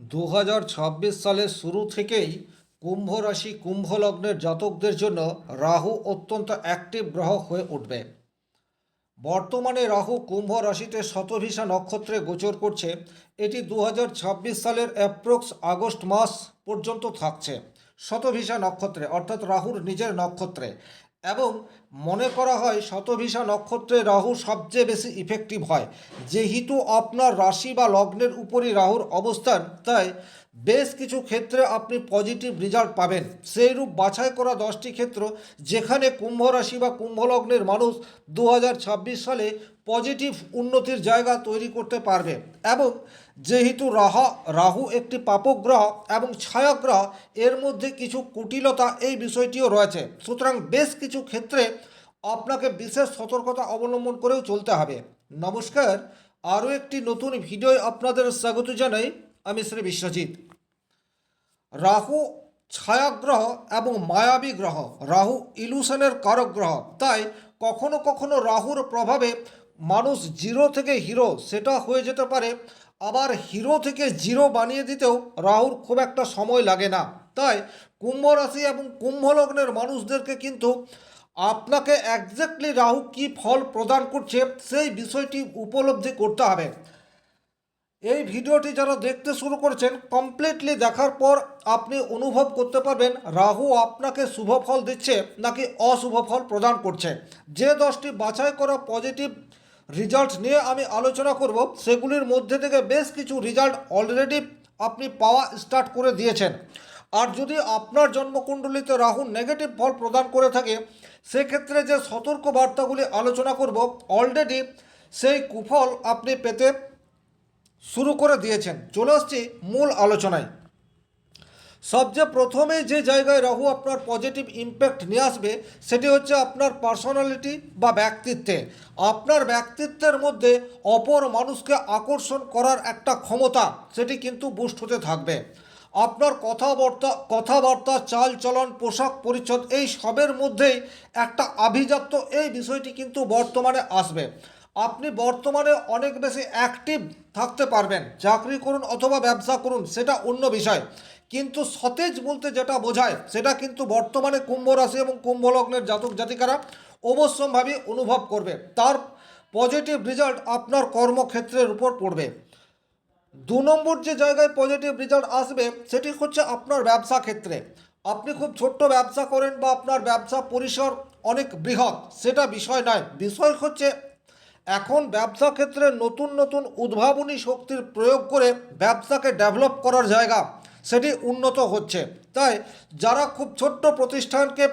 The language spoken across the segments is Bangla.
দু হাজার ছাব্বিশ সালের শুরু থেকেই কুম্ভ রাশি কুম্ভ লগ্নের জাতকদের জন্য রাহু অত্যন্ত অ্যাক্টিভ গ্রহ হয়ে উঠবে। বর্তমানে রাহু কুম্ভ রাশিতে শতভিসা নক্ষত্রে গোচর করছে। এটি দু হাজার ছাব্বিশ সালের অ্যাপ্রক্স আগস্ট মাস পর্যন্ত থাকছে। শতভিসা নক্ষত্রে, অর্থাৎ রাহুর নিজের নক্ষত্রে। এবং মনে করা হয় শতভিসা নক্ষত্রে রাহু সবচেয়ে বেশি ইফেক্টিভ হয়। যেহেতু আপনার রাশি বা লগ্নের উপরই রাহুর অবস্থান, তাই বেশ কিছু ক্ষেত্রে আপনি পজিটিভ রেজাল্ট পাবেন। সেই রূপ বাছাই করা দশটি ক্ষেত্র, যেখানে কুম্ভ রাশি বা কুম্ভ লগ্নের মানুষ দু হাজার ছাব্বিশ সালে পজিটিভ উন্নতির জায়গা তৈরি করতে পারবে এবং যেহেতু রাহা, রাহু একটি পাপগ্রহ এবং ছায়াগ্রহ, এর মধ্যে কিছু কুটিলতা এই বিষয়টিও রয়েছে। সুতরাং বেশ কিছু ক্ষেত্রে আপনাকে বিশেষ সতর্কতা অবলম্বন করেও চলতে হবে। নমস্কার। আরও একটি নতুন ভিডিও আপনাদের স্বাগত জানাই। আমি শ্রী বিশ্বজিৎ। রাহু ছায়াগ্রহ এবং মায়াবী গ্রহ। রাহু ইলুশনের কারক গ্রহ তাই কখনো কখনো রাহুর প্রভাবে মানুষ জিরো থেকে হিরো, সেটা হয়ে যেতে পারে। আবার হিরো থেকে জিরো বানিয়ে দিতেও রাহুর খুব একটা সময় লাগে না। তাই কুম্ভ রাশি এবং কুম্ভ লগ্নের মানুষদেরকে কিন্তু আপনাকে একজ্যাক্টলি রাহু কী ফল প্রদান করছে সেই বিষয়টি উপলব্ধি করতে হবে। এই ভিডিওটি যারা দেখতে শুরু করেছেন কমপ্লিটলি দেখার পর আপনি অনুভব করতে পারবেন, রাহু আপনাকে শুভ ফল দিচ্ছে নাকি অশুভ ফল প্রদান করছে। যে দশটি বাছাই করা পজিটিভ রেজাল্ট নিয়ে আমি আলোচনা করব। সেগুলির মধ্যে থেকে বেশ কিছু রেজাল্ট অলরেডি আপনি পাওয়া স্টার্ট করে দিয়েছেন। আর যদি আপনার জন্মকুণ্ডলিতে রাহু নেগেটিভ ফল প্রদান করে থাকে, সেক্ষেত্রে যে সতর্ক বার্তাগুলি আলোচনা করব অলরেডি সেই কুফল আপনি পেতে শুরু করে দিয়েছেন। চলে আসছি মূল আলোচনায়। সবচেয়ে প্রথমে যে জায়গায় রাহু আপনার পজিটিভ ইম্প্যাক্ট নিয়ে আসবে, সেটি হচ্ছে আপনার পার্সোনালিটি বা ব্যক্তিত্বে। আপনার ব্যক্তিত্বের মধ্যে অপর মানুষকে আকর্ষণ করার একটা ক্ষমতা, সেটি কিন্তু বুস্ট হতে থাকবে। আপনার কথাবার্তা কথাবার্তা চাল চলন পোশাক পরিচ্ছদ, এই সবের মধ্যেই একটা আভিজাত্য, এই বিষয়টি কিন্তু বর্তমানে আসবে। আপনি বর্তমানে অনেক বেশি অ্যাক্টিভ থাকতে পারবেন। চাকরি করুন অথবা ব্যবসা করুন, সেটা অন্য বিষয়। কিন্তু সতেজ বলতে যেটা বোঝায়, সেটা কিন্তু বর্তমানে কুম্ভ রাশি এবং কুম্ভ লগ্নের জাতক জাতিকারা অবশ্যম্ভাবী অনুভব করবে। তার পজিটিভ রেজাল্ট আপনার কর্মক্ষেত্রের উপর পড়বে। দু নম্বর যে জায়গায় পজিটিভ রেজাল্ট আসবে, সেটি হচ্ছে আপনার ব্যবসা ক্ষেত্রে। আপনি খুব ছোট্ট ব্যবসা করেন বা আপনার ব্যবসা পরিসর অনেক বৃহৎ, সেটা বিষয় নয়। বিষয় হচ্ছে, এখন ব্যবসা ক্ষেত্রে নতুন নতুন উদ্ভাবনী শক্তির প্রয়োগ করে ব্যবসাকে ডেভেলপ করার জায়গা। সেটি উন্নত হচ্ছে। তাই যারা খুব ছোট্ট প্রতিষ্ঠানকে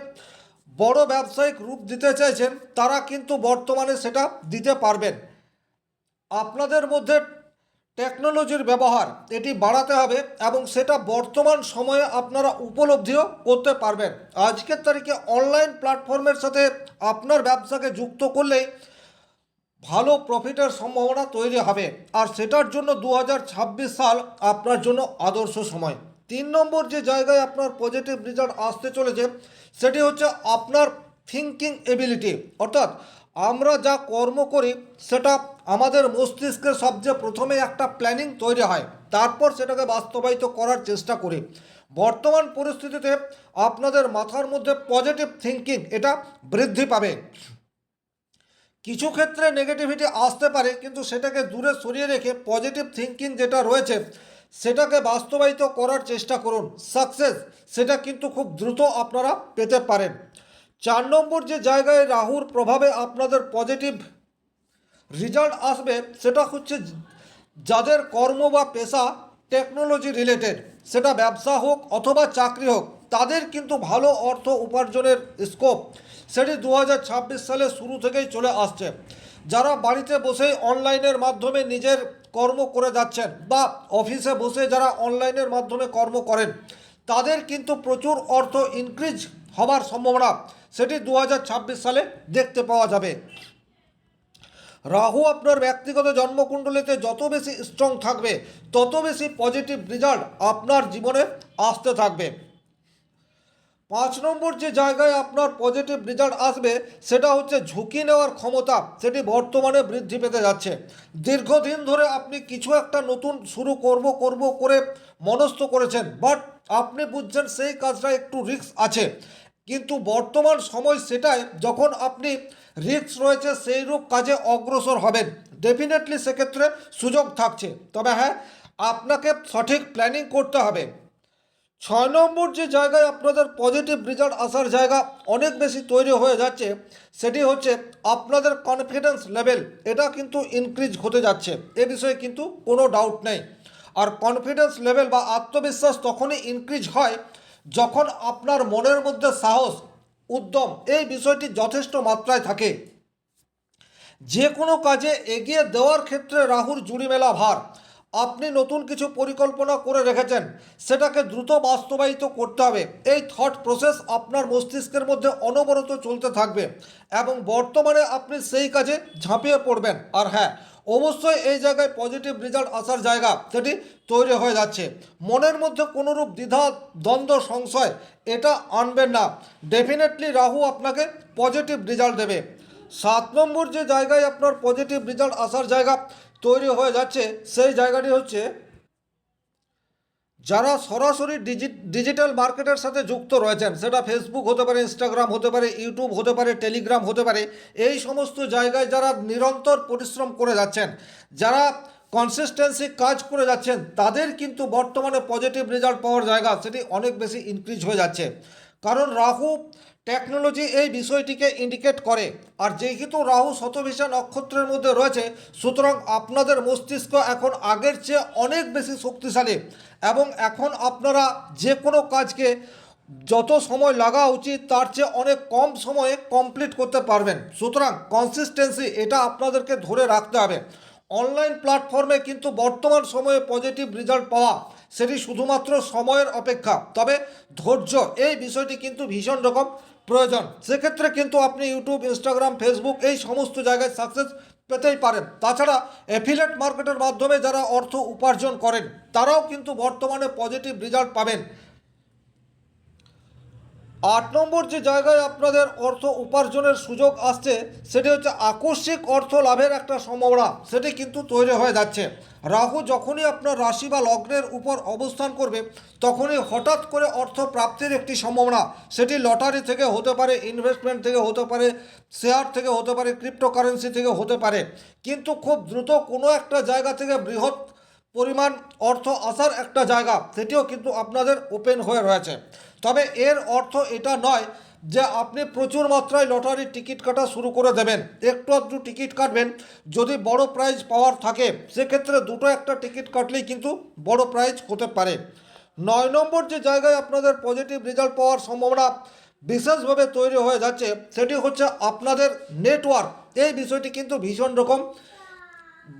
বড় ব্যবসায়িক রূপ দিতে চাইছেন, তারা কিন্তু বর্তমানে সেটা দিতে পারবেন। আপনাদের মধ্যে টেকনোলজির ব্যবহার, এটি বাড়াতে হবে এবং সেটা বর্তমান সময়ে আপনারা উপলব্ধিও করতে পারবেন। আজকের তারিখে অনলাইন প্ল্যাটফর্মের সাথে আপনার ব্যবসাকে যুক্ত করলেই ভালো প্রফিটের সম্ভাবনা তৈরি হবে। আর সেটার জন্য দু হাজার ছাব্বিশ সাল আপনার জন্য আদর্শ সময়। তিন নম্বর যে জায়গায় আপনার পজিটিভ রেজাল্ট আসতে চলেছে, সেটি হচ্ছে আপনার থিঙ্কিং এবিলিটি অর্থাৎ আমরা যা কর্ম করি, সেটা আমাদের মস্তিষ্কের সবচেয়ে প্রথমে একটা প্ল্যানিং তৈরি হয়। তারপর সেটাকে বাস্তবায়িত করার চেষ্টা করি। বর্তমান পরিস্থিতিতে আপনাদের মাথার মধ্যে পজিটিভ থিঙ্কিং এটা বৃদ্ধি পাবে। কিছু ক্ষেত্রে নেগেটিভিটি আসতে পারে, কিন্তু সেটাকে দূরে সরিয়ে রেখে পজিটিভ থিঙ্কিং যেটা রয়েছে, সেটাকে বাস্তবায়িত করার চেষ্টা করুন। সাকসেস সেটা কিন্তু খুব দ্রুত আপনারা পেতে পারেন। চার নম্বর যে জায়গায় রাহুর প্রভাবে আপনাদের পজিটিভ রেজাল্ট আসবে, সেটা হচ্ছে যাদের কর্ম বা পেশা টেকনোলজি রিলেটেড সেটা ব্যবসা হোক অথবা চাকরি হোক, তাদের কিন্তু ভালো অর্থ উপার্জনের স্কোপ সেটি দু হাজার ছাব্বিশ সালে শুরু থেকেই চলে আসছে। যারা বাড়িতে বসেই অনলাইনের মাধ্যমে নিজের কর্ম করে যাচ্ছেন বা অফিসে বসে যারা অনলাইনের মাধ্যমে কর্ম করেন, তাদের কিন্তু প্রচুর অর্থ ইনক্রিজ হবার সম্ভাবনা সেটি দু হাজার ছাব্বিশ সালে দেখতে পাওয়া যাবে। রাহু আপনার ব্যক্তিগত জন্মকুণ্ডলিতে যত বেশি স্ট্রং থাকবে, তত বেশি পজিটিভ রেজাল্ট আপনার জীবনে আসতে থাকবে। পাঁচ নম্বর যে জায়গায় আপনার পজিটিভ রেজাল্ট আসবে, সেটা হচ্ছে ঝুঁকি নেওয়ার ক্ষমতা, সেটি বর্তমানে বৃদ্ধি পেতে যাচ্ছে। দীর্ঘদিন ধরে আপনি কিছু একটা নতুন শুরু করব করব করে মনস্থ করেছেন বাট আপনি বুঝছেন সেই কাজটা একটু রিস্ক আছে। কিন্তু বর্তমান সময় সেটাই, যখন আপনি রিস্ক রয়েছে সেই রূপ কাজে অগ্রসর হবেন। ডেফিনেটলি সেক্ষেত্রে সুযোগ থাকছে। তবে হ্যাঁ আপনাকে সঠিক প্ল্যানিং করতে হবে। ছয় নম্বর যে জায়গায় আপনাদের পজিটিভ রেজাল্ট আসার জায়গা অনেক বেশি তৈরি হয়ে যাচ্ছে, সেটি হচ্ছে আপনাদের কনফিডেন্স লেভেল এটা কিন্তু ইনক্রিজ হতে যাচ্ছে, এ বিষয়ে কিন্তু কোনো ডাউট নেই। আর কনফিডেন্স লেভেল বা আত্মবিশ্বাস তখনই ইনক্রিজ হয় যখন আপনার মনের মধ্যে সাহস, উদ্যম, এই বিষয়টি যথেষ্ট মাত্রায় থাকে। যে কোনো কাজে এগিয়ে দেওয়ার ক্ষেত্রে রাহুর জুড়ি মেলা ভার। আপনি নতুন কিছু পরিকল্পনা করে রেখেছেন, সেটাকে দ্রুত বাস্তবায়িত করতে হবে। এই থট প্রসেস আপনার মস্তিষ্কের মধ্যে অনবরত চলতে থাকবে এবং বর্তমানে আপনি সেই কাজে ঝাঁপিয়ে পড়বেন। আর হ্যাঁ অবশ্যই এই জায়গায় পজিটিভ রেজাল্ট আসার জায়গা সেটি তৈরি হয়ে যাচ্ছে। মনের মধ্যে কোনোরূপ দ্বিধা, দ্বন্দ্ব, সংশয়, এটা আনবেন না। ডেফিনেটলি রাহু আপনাকে পজিটিভ রেজাল্ট দেবে। সাত নম্বর যে জায়গায় আপনার পজিটিভ রেজাল্ট আসার জায়গা তৈরি হয়ে যাচ্ছে, সেই জায়গাটি হচ্ছে যারা সরাসরি ডিজি ডিজিটাল মার্কেটের সাথে যুক্ত রয়েছেন, সেটা ফেসবুক হতে পারে ইনস্টাগ্রাম হতে পারে ইউটিউব হতে পারে টেলিগ্রাম হতে পারে, এই সমস্ত জায়গায় যারা নিরন্তর পরিশ্রম করে যাচ্ছেন, যারা কনসিস্টেন্সি কাজ করে যাচ্ছেন, তাদের কিন্তু বর্তমানে পজিটিভ রেজাল্ট পাওয়ার জায়গা সেটি অনেক বেশি ইনক্রিজ হয়ে যাচ্ছে। কারণ রাহু টেকনোলজি এই বিষয়টিকে ইন্ডিকেট করে। আর যেহেতু রাহু শতভিষা নক্ষত্রের মধ্যে রয়েছে, সুতরাং আপনাদের মস্তিষ্ক এখন আগের চেয়ে অনেক বেশি শক্তিশালী এবং এখন আপনারা যে কোনো কাজকে যত সময় লাগা উচিত, তার চেয়ে অনেক কম সময়ে কমপ্লিট করতে পারবেন। সুতরাং কনসিস্টেন্সি এটা আপনাদেরকে ধরে রাখতে হবে। অনলাইন প্ল্যাটফর্মে কিন্তু বর্তমান সময়ে পজিটিভ রেজাল্ট পাওয়া, সেটি শুধুমাত্র সময়ের অপেক্ষা। তবে ধৈর্য, এই বিষয়টি কিন্তু ভীষণ রকম। প্রয়োজন। সেক্ষেত্রে কিন্তু আপনি ইউটিউব ইনস্টাগ্রাম ফেসবুক এই সমস্ত জায়গায় সাকসেস পেতেই পারেন। তাছাড়া অ্যাফিলেট মার্কেটের মাধ্যমে যারা অর্থ উপার্জন করেন, তারাও কিন্তু বর্তমানে পজিটিভ রেজাল্ট পাবেন। আট নম্বর যে জায়গায় আপনাদের অর্থ উপার্জনের সুযোগ আসছে, সেটি হচ্ছে আকস্মিক অর্থ লাভের একটা সম্ভাবনা। সেটি কিন্তু তৈরি হয়ে যাচ্ছে। রাহু যখনই আপনার রাশি বা লগ্নের উপর অবস্থান করবে, তখনই হঠাৎ করে অর্থ প্রাপ্তির একটি সম্ভাবনা। সেটি লটারি থেকে হতে পারে ইনভেস্টমেন্ট থেকে হতে পারে শেয়ার থেকে হতে পারে ক্রিপ্টোকারেন্সি থেকে হতে পারে। কিন্তু খুব দ্রুত কোনো একটা জায়গা থেকে বৃহৎ পরিমাণ অর্থ আসার একটা জায়গা, সেটিও কিন্তু আপনাদের ওপেন হয়ে রয়েছে। তবে এর অর্থ এটা নয় যে আপনি প্রচুর মাত্রায় লটারির টিকিট কাটা শুরু করে দেবেন। একটু একটু টিকিট কাটবেন, যদি বড় প্রাইজ পাওয়ার থাকে, সেক্ষেত্রে দুটো একটা টিকিট কাটলেই কিন্তু বড় প্রাইজ হতে পারে। নয় নম্বর যে জায়গায় আপনাদের পজিটিভ রেজাল্ট পাওয়ার সম্ভাবনা বিশেষভাবে তৈরি হয়ে যাচ্ছে, সেটি হচ্ছে আপনাদের নেটওয়ার্ক এই বিষয়টি কিন্তু ভীষণ রকম।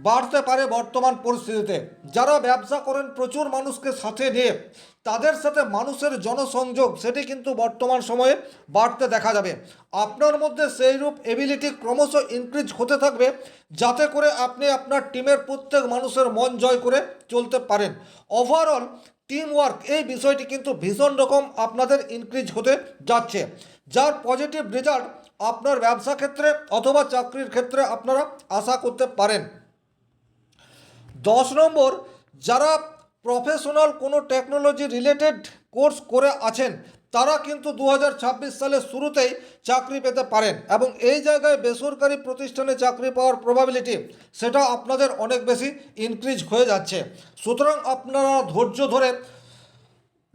বাড়তে পারে বর্তমান পরিস্থিতিতে। যারা ব্যবসা করেন, প্রচুর মানুষকে সাথে নিয়ে, তাদের সাথে মানুষের জনসংযোগ, সেটি কিন্তু বর্তমান সময়ে বাড়তে দেখা যাবে। আপনার মধ্যে সেই রূপ এবিলিটি ক্রমশ ইনক্রিজ হতে থাকবে, যাতে করে আপনি আপনার টিমের প্রত্যেক মানুষের মন জয় করে চলতে পারেন। ওভারঅল টিম ওয়ার্ক এই বিষয়টি কিন্তু ভীষণ রকম আপনাদের ইনক্রিজ হতে যাচ্ছে। যার পজিটিভ রেজাল্ট আপনার ব্যবসা ক্ষেত্রে অথবা চাকরির ক্ষেত্রে আপনারা আশা করতে পারেন। দশ নম্বর, যারা প্রফেশনাল কোনো টেকনোলজি রিলেটেড কোর্স করে আছেন, তারা কিন্তু দু হাজার ছাব্বিশ সালের শুরুতেই চাকরি পেতে পারেন এবং এই জায়গায় বেসরকারি প্রতিষ্ঠানে চাকরি পাওয়ার প্রবাবিলিটি সেটা আপনাদের অনেক বেশি ইনক্রিজ হয়ে যাচ্ছে। সুতরাং আপনারা ধৈর্য ধরে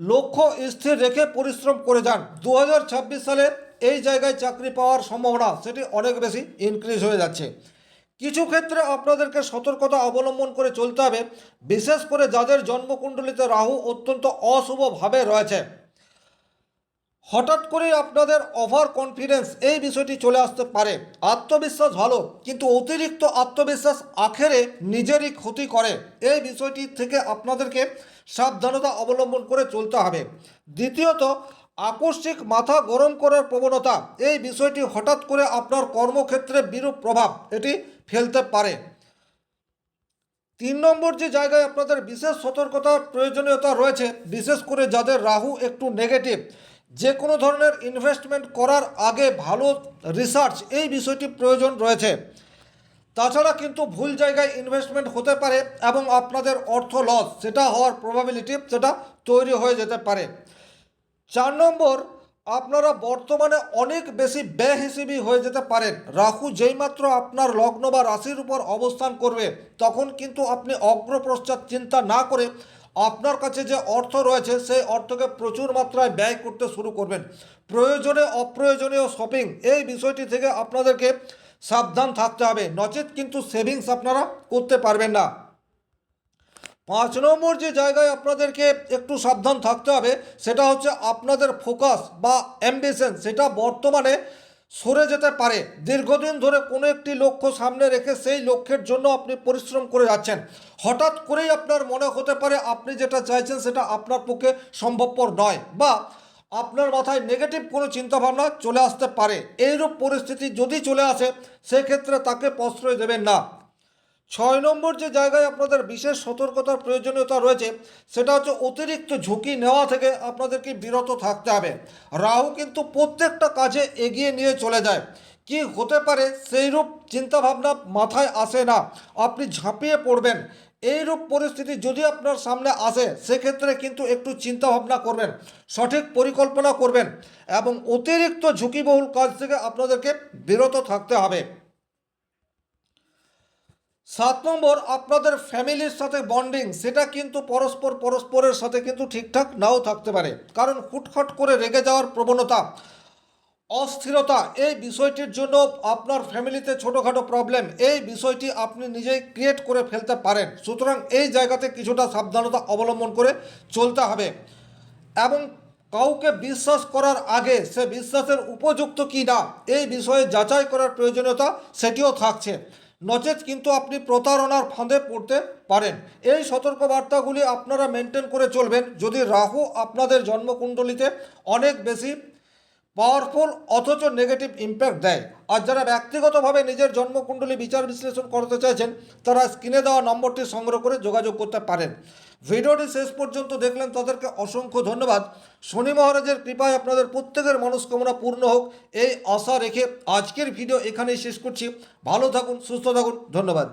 লক্ষ্য স্থির রেখে পরিশ্রম করে যান। দু হাজার ছাব্বিশ সালে এই জায়গায় চাকরি পাওয়ার সম্ভাবনা সেটি অনেক বেশি ইনক্রিজ হয়ে যাচ্ছে। কিছু ক্ষেত্রে আপনাদেরকে সতর্কতা অবলম্বন করে চলতে হবে। বিশেষ করে যাদের জন্মকুণ্ডলিতে রাহু অত্যন্ত অশুভভাবে রয়েছে। হঠাৎ করে আপনাদের ওভার কনফিডেন্স এই বিষয়টি চলে আসতে পারে। আত্মবিশ্বাস ভালো, কিন্তু অতিরিক্ত আত্মবিশ্বাস আখেরে নিজেরই ক্ষতি করে। এই বিষয়টি থেকে আপনাদেরকে সাবধানতা অবলম্বন করে চলতে হবে। দ্বিতীয়ত, আকস্মিক মাথা গরম করার প্রবণতা। এই বিষয়টি হঠাৎ করে আপনার কর্মক্ষেত্রে বিরূপ প্রভাব। এটি ফেলতে পারে। তিন নম্বর যে জায়গায় আপনাদের বিশেষ সতর্কতার প্রয়োজনীয়তা রয়েছে, বিশেষ করে যাদের রাহু একটু নেগেটিভ যে কোনো ধরনের ইনভেস্টমেন্ট করার আগে ভালো রিসার্চ এই বিষয়টি প্রয়োজন রয়েছে। তাছাড়া কিন্তু ভুল জায়গায় ইনভেস্টমেন্ট হতে পারে এবং আপনাদের অর্থ লস সেটা হওয়ার প্রবাবিলিটি সেটা তৈরি হয়ে যেতে পারে। চার নম্বর আপনারা বর্তমানে অনেক বেশি বেহিসেবি হয়ে যেতে পারেন। রাহু যেইমাত্র আপনার লগ্ন বা রাশির উপর অবস্থান করবে, তখন কিন্তু আপনি অগ্রপশ্চাৎ চিন্তা না করে আপনার কাছে যে অর্থ রয়েছে, সেই অর্থকে প্রচুর মাত্রায় ব্যয় করতে শুরু করবেন। প্রয়োজনে, অপ্রয়োজনীয় শপিং এই বিষয়টি থেকে আপনাদেরকে সাবধান থাকতে হবে। নচেত কিন্তু সেভিংস আপনারা করতে পারবেন না। পাঁচ নম্বর যে জায়গায় আপনাদেরকে একটু সাবধান থাকতে হবে, সেটা হচ্ছে আপনাদের ফোকাস বা অ্যাম্বিশন সেটা বর্তমানে সরে যেতে পারে। দীর্ঘদিন ধরে কোনো একটি লক্ষ্য সামনে রেখে সেই লক্ষ্যের জন্য আপনি পরিশ্রম করে যাচ্ছেন। হঠাৎ করেই আপনার মনে হতে পারে আপনি যেটা চাইছেন সেটা আপনার পক্ষে সম্ভবপর নয় বা আপনার মাথায় নেগেটিভ কোনো চিন্তাভাবনা চলে আসতে পারে। এইরূপ পরিস্থিতি যদি চলে আসে, সেক্ষেত্রে তাকে প্রশ্রয় দেবেন না। ছয় নম্বর যে জায়গায় আপনাদের বিশেষ সতর্কতার প্রয়োজনীয়তা রয়েছে, সেটা হচ্ছে অতিরিক্ত ঝুঁকি নেওয়া থেকে আপনাদেরকে বিরত থাকতে হবে। রাহু কিন্তু প্রত্যেকটা কাজে এগিয়ে নিয়ে চলে যায়। কি হতে পারে সেইরূপ চিন্তাভাবনা মাথায় আসে না। আপনি ঝাঁপিয়ে পড়বেন। এইরূপ পরিস্থিতি যদি আপনার সামনে আসে, সেক্ষেত্রে কিন্তু একটু চিন্তা ভাবনা করবেন, সঠিক পরিকল্পনা করবেন এবং অতিরিক্ত ঝুঁকিবহুল কাজ থেকে আপনাদেরকে বিরত থাকতে হবে। সাত নম্বর, আপনাদের ফ্যামিলির সাথে বন্ডিং সেটা কিন্তু পরস্পর পরস্পরের সাথে কিন্তু ঠিকঠাক নাও থাকতে পারে। কারণ হুটখট করে রেগে যাওয়ার প্রবণতা, অস্থিরতা, এই বিষয়টির জন্য আপনার ফ্যামিলিতে ছোটোখাটো প্রবলেম এই বিষয়টি আপনি নিজেই ক্রিয়েট করে ফেলতে পারেন। সুতরাং এই জায়গাতে কিছুটা সাবধানতা অবলম্বন করে চলতে হবে। এবং কাউকে বিশ্বাস করার আগে সে বিশ্বাসের উপযুক্ত কি না, এই বিষয়ে যাচাই করার প্রয়োজনীয়তা সেটিও থাকছে। নচেত কিন্তু আপনি প্রতারণার ফাঁদে পড়তে পারেন। এই সতর্কবার্তাগুলি আপনারা মেনটেন করে চলবেন। যদি রাহু আপনাদের জন্মকুণ্ডলিতে অনেক বেশি পাওয়ারফুল অথচ নেগেটিভ ইম্প্যাক্ট দেয়। আর যারা ব্যক্তিগতভাবে নিজের জন্মকুণ্ডলী বিচার বিশ্লেষণ করতে চাইছেন, তারা স্ক্রিনে দেওয়া নম্বরটি সংগ্রহ করে যোগাযোগ করতে পারেন। ভিডিওটি শেষ পর্যন্ত দেখলেন, তাদেরকে অসংখ্য ধন্যবাদ। শনি মহারাজের কৃপায় আপনাদের প্রত্যেকের মনস্কামনা পূর্ণ হোক, এই আশা রেখে আজকের ভিডিও এখানেই শেষ করছি। ভালো থাকুন, সুস্থ থাকুন, ধন্যবাদ।